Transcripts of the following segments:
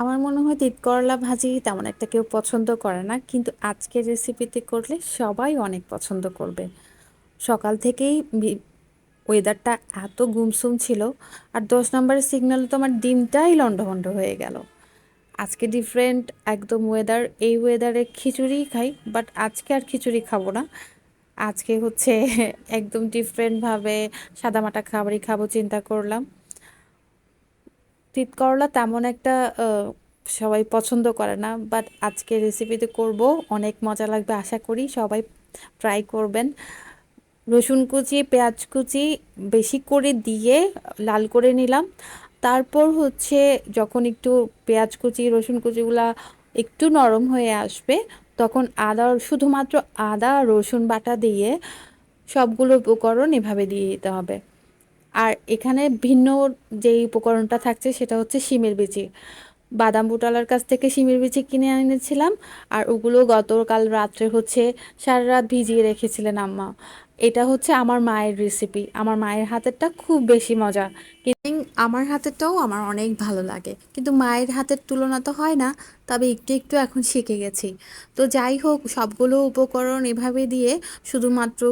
আমার মনে হয় তিত করলা ভাজি তেমন একটা কেউ পছন্দ করে না, কিন্তু আজকের রেসিপিতে করলে সবাই অনেক পছন্দ করবে। সকাল থেকেই ওয়েদারটা এত গুমসুম ছিল, আর দশ নম্বরের সিগন্যালে তো আমার ডিমটাই লন্ডভন্ড হয়ে গেল। আজকে ডিফারেন্ট একদম ওয়েদার এই ওয়েদারে খিচুড়ি খাই বাট আজকে আর খিচুড়ি খাব না। আজকে হচ্ছে একদম ডিফারেন্টভাবে সাদামাটা খাবারই খাব, চিন্তা করলাম। তিত করলা তেমন একটা সবাই পছন্দ করে না। বাট আজকে রেসিপিতে করব, অনেক মজা লাগবে, আশা করি সবাই ট্রাই করবেন। রসুন কুচি, পেঁয়াজ কুচি বেশি করে দিয়ে লাল করে নিলাম। তারপর হচ্ছে যখন একটু পেঁয়াজ কুচি, রসুন কুচিগুলা একটু নরম হয়ে আসবে, তখন আদা, শুধুমাত্র আদা রসুন বাটা দিয়ে সবগুলো উপকরণ এভাবে দিয়ে দিতে হবে। আর এখানে ভিন্ন যেই উপকরণটা থাকছে সেটা হচ্ছে শিমের বিচি। বাদাম বুটালার কাছ থেকে শিমের বিচি কিনে এনেছিলাম, আর ওগুলো গতকাল রাত্রে হচ্ছে সারা রাত ভিজিয়ে রেখেছিলেন আম্মা। এটা হচ্ছে আমার মায়ের রেসিপি আমার মায়ের হাতেরটা খুব বেশি মজা। আমার হাতেরটাও আমার অনেক ভালো লাগে, কিন্তু মায়ের হাতের তুলনা তো হয় না, তবে একটু একটু এখন শিখে গেছি। তো যাই হোক, সবগুলো উপকরণ এভাবে দিয়ে শুধুমাত্র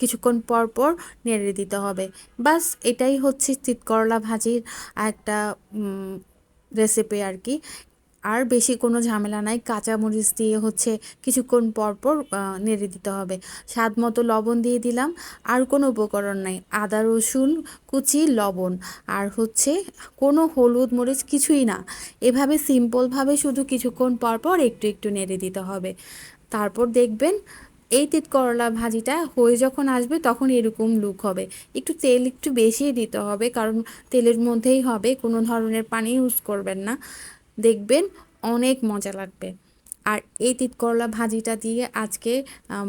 কিছুক্ষণ পর পর নেড়ে দিতে হবে। বাস এটাই হচ্ছে চিতকরলা ভাজির একটা রেসিপি আর কি। আর বেশি কোনো ঝামেলা নাই, কাঁচামরিচ দিয়ে হচ্ছে কিছুক্ষণ পর পর নেড়ে দিতে হবে। স্বাদ মতো লবণ দিয়ে দিলাম, আর কোনো উপকরণ নাই। আদা, রসুন, কুচি, লবণ। আর হচ্ছে কোনো হলুদ মরিচ কিছুই না। এভাবে সিম্পলভাবে শুধু কিছুক্ষণ পর পর একটু একটু নেড়ে দিতে হবে। তারপর দেখবেন এই তিত করলা ভাজিটা হয়ে যখন আসবে তখন এরকম লুক হবে। একটু তেল একটু বেশি দিতে হবে, কারণ তেলের মধ্যেই হবে, কোনো ধরনের পানি ইউজ করবেন না। দেখবেন অনেক মজা লাগবে। আর এই তিত করলা ভাজিটা দিয়ে আজকে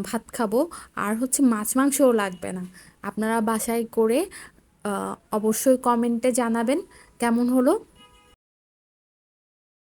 ভাত খাব। আর হচ্ছে মাছ মাংসও লাগবে না। আপনারা বাসায় করে অবশ্যই কমেন্টে জানাবেন, কেমন হলো?